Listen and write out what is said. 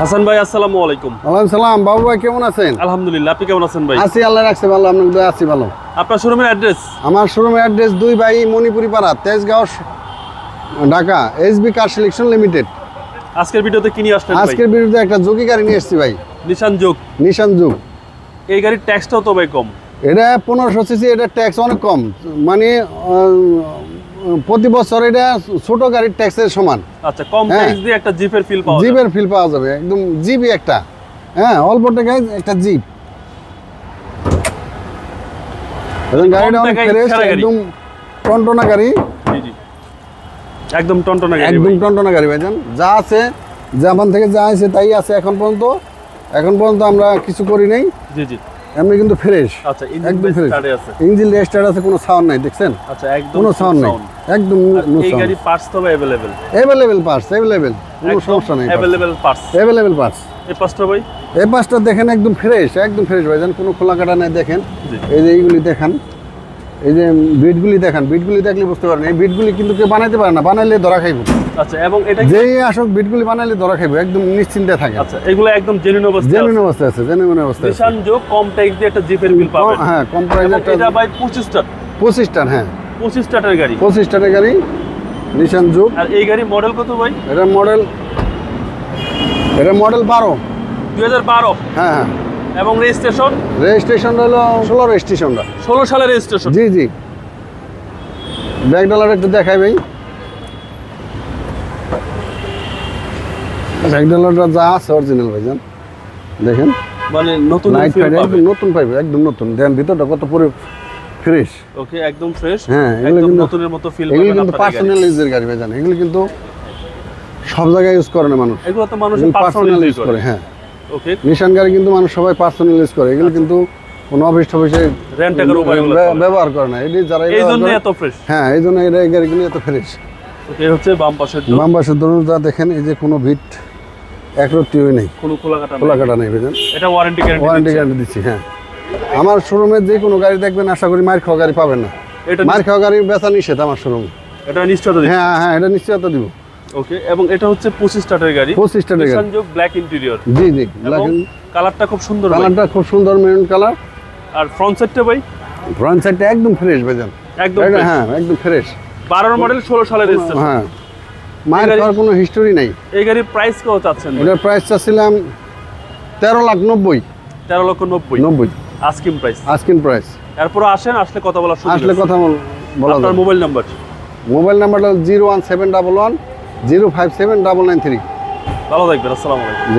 হাসান ভাই আসসালামু আলাইকুম। ওয়ালাইকুম সালাম। বাবু ভাই কেমন আছেন? আলহামদুলিল্লাহ আপনি কেমন আছেন ভাই? আছি আল্লাহ রাখছে ভালো আপনার দয়া আছি ভালো। আপনার শোরুমের অ্যাড্রেস? আমার শোরুমের অ্যাড্রেস দুই by Manipuri Para Tejgaon Dhaka SB car selection limited. আজকের ভিডিওতে কি নিয়ে আসলেন আজকের বিরুদ্ধে একটা যোগী গাড়ি নিয়ে এসেছি ভাই। নিশান যোগ। নিশান যুগ। এই গাড়ির ট্যাক্সটাও তো ভাই কম। এটা পনেরোশো সিসি এটা ট্যাক্স অনেক কম। মানে প্রতি বছর এটা ছোট গাড়ির ট্যাক্সের সমান। আচ্ছা কম। ট্যাক্স দিয়ে একটা জিপের ফিল পাওয়া যাবে। জিপের ফিল পাওয়া যাবে একদম জিপই একটা। হ্যাঁ অল্প টাকায় একটা জিপ এবং গাড়িটা অনেক ফ্রেশ। একদম টনটনা গাড়ি। একদম টনটনা গাড়ি একদম টনটনা গাড়ি ভাইজান। যা আছে জাপান থেকে যা আছে তাই আছে এখন পর্যন্ত। এখন পর্যন্ত আমরা কিছু করি নাই। জি জি। এমনি কিন্তু ফ্রেশ আচ্ছা একদম ফ্রেশ আছে। ইঞ্জিন রেজিস্টার আছে কোনো সাউন্ড নাই দেখছেন? আচ্ছা একদম কোনো সাউন্ড নাই। একদম নো এই গাড়ি পার্টস তো অ্যাভেলেবেল অ্যাভেলেবেল পার্টস অ্যাভেলেবেল কোনো সমস্যা নেই অ্যাভেলেবেল পার্টস অ্যাভেলেবেল পার্টস এই পাঁচটা ভাই? এই পাঁচটা দেখেন একদম ফ্রেশ একদম ফ্রেশ ভাইজান কোনো খোলা কাটা নাই দেখেন। এই যে এইগুলি দেখান। এই যে বিটগুলি দেখান বিটগুলি দেখলে বুঝতে পারেন এই বিটগুলি কিন্তু কেউ বানাইতে পারে না বানাইলে ধরা খাইব। আচ্ছা এবং এটা যেই আসক বিটগুলি বানাইলে ধরা খাইব একদম নিশ্চিন্তে থাকে। আচ্ছা এগুলো একদম জেনুইন অবস্থা জেনুইন অবস্থা আছে জেনুইন অবস্থা নিশান যোগ কম ট্যাক্স দিয়ে একটা জিপের বিল পাবেন। হ্যাঁ কম প্রাইস একটা এটা ভাই পঁচিশ টার পঁচিশ টান হ্যাঁ। পঁচিশ টাটার গাড়ি। পঁচিশ টানের গাড়ি নিশান যুগ। আর এই গাড়ি মডেল কত ভাই? এটা মডেল এটা মডেল বারো। দুই হাজার বারো। হ্যাঁ হ্যাঁ। এবং রেজিস্ট্রেশন? রেজিস্ট্রেশনটা হলো ষোলো রেজিস্ট্রেশনটা। ষোলো সালের রেজিস্ট্রেশন? জি জি। ব্যাক ডলার একটু দেখাই ভাই। ব্যাক ডলারটা যা আছে অরিজিনাল ভাইজান দেখেন। মানে নতুন লাইট নতুন পাইবে একদম নতুন। দেন ভিতরটা কত পুরো ফ্রেশ ওকে একদম ফ্রেশ হ্যাঁ, এগুলো কিন্তু- নতুনের মতো ফিল এগুলো কিন্তু। পার্সোনাল ইউজের গাড়ি এগুলো কিন্তু সব জায়গায় ইউজ করে না মানুষ। এগুলো তো মানুষ পার্সোনাল ইউজ করে হ্যাঁ। ওকে নিশান গাড়ি কিন্তু মানুষ সবাই পার্সোনাল ইউজ করে। এগুলো কিন্তু কোনো অফিস টফিসে উপায়। ব্যবহার করে না। এটি যারা এই জন্য এত ফ্রেশ হ্যাঁ এই জন্য এই গাড়িগুলো এত ফ্রেশ ওকে হচ্ছে বাম পাশের বাম পাশের দরজা দেখেন এই যে কোনো ভিট একরত্তিও নেই। কোনো খোলা কাটা খোলা কাটা নেই বুঝলেন? এটা ওয়ারেন্টি ওয়ারেন্টি গ্যারান্টি গ্যারান্টি দিচ্ছি হ্যাঁ। আমার শোরুমে যে কোনো গাড়ি দেখবেন আশা করি মার খাওয়া গাড়ি পাবেন না। এটা মার খাওয়া গাড়ি বেচা নিষেধ আমার শোরুমে এটা নিশ্চয়তা হ্যাঁ হ্যাঁ এটা নিশ্চয়তা দিব। ওকে এবং এটা হচ্ছে পঁচিশ স্টার্টের গাড়ি। পঁচিশ টাকা নিশান গাড়ি। যোগ ব্ল্যাক ইন্টেরিয়র জি জি এবং কালারটা খুব সুন্দর কালারটা খুব সুন্দর মেরুন কালার আর ফ্রন্ট সাইডটা ভাই? ফ্রন্ট সাইডটা একদম ফ্রেশ ভাইজান একদম। হ্যাঁ একদম ফ্রেশ বারোর মডেল ষোলো সালের রেজিস্ট্রেশন হ্যাঁ মায়ের খাওয়ার কোনো হিস্টোরি নাই। এই গাড়ির প্রাইস কত চাচ্ছেন? এটার প্রাইস চাচ্ছিলাম তেরো লাখ নব্বই। তেরো লক্ষ নব্বই। নব্বই। আস্কিম প্রাইস আস্কিন প্রাইস এরপর আসেন আসলে কথা বলার সুযোগ আসলে কথা বল- বলা আপনার মোবাইল নাম্বার মোবাইল নাম্বারটা zero one seven double one zero five seven double nine three. ভালো থাকবেন আসসালামু আলাইকুম।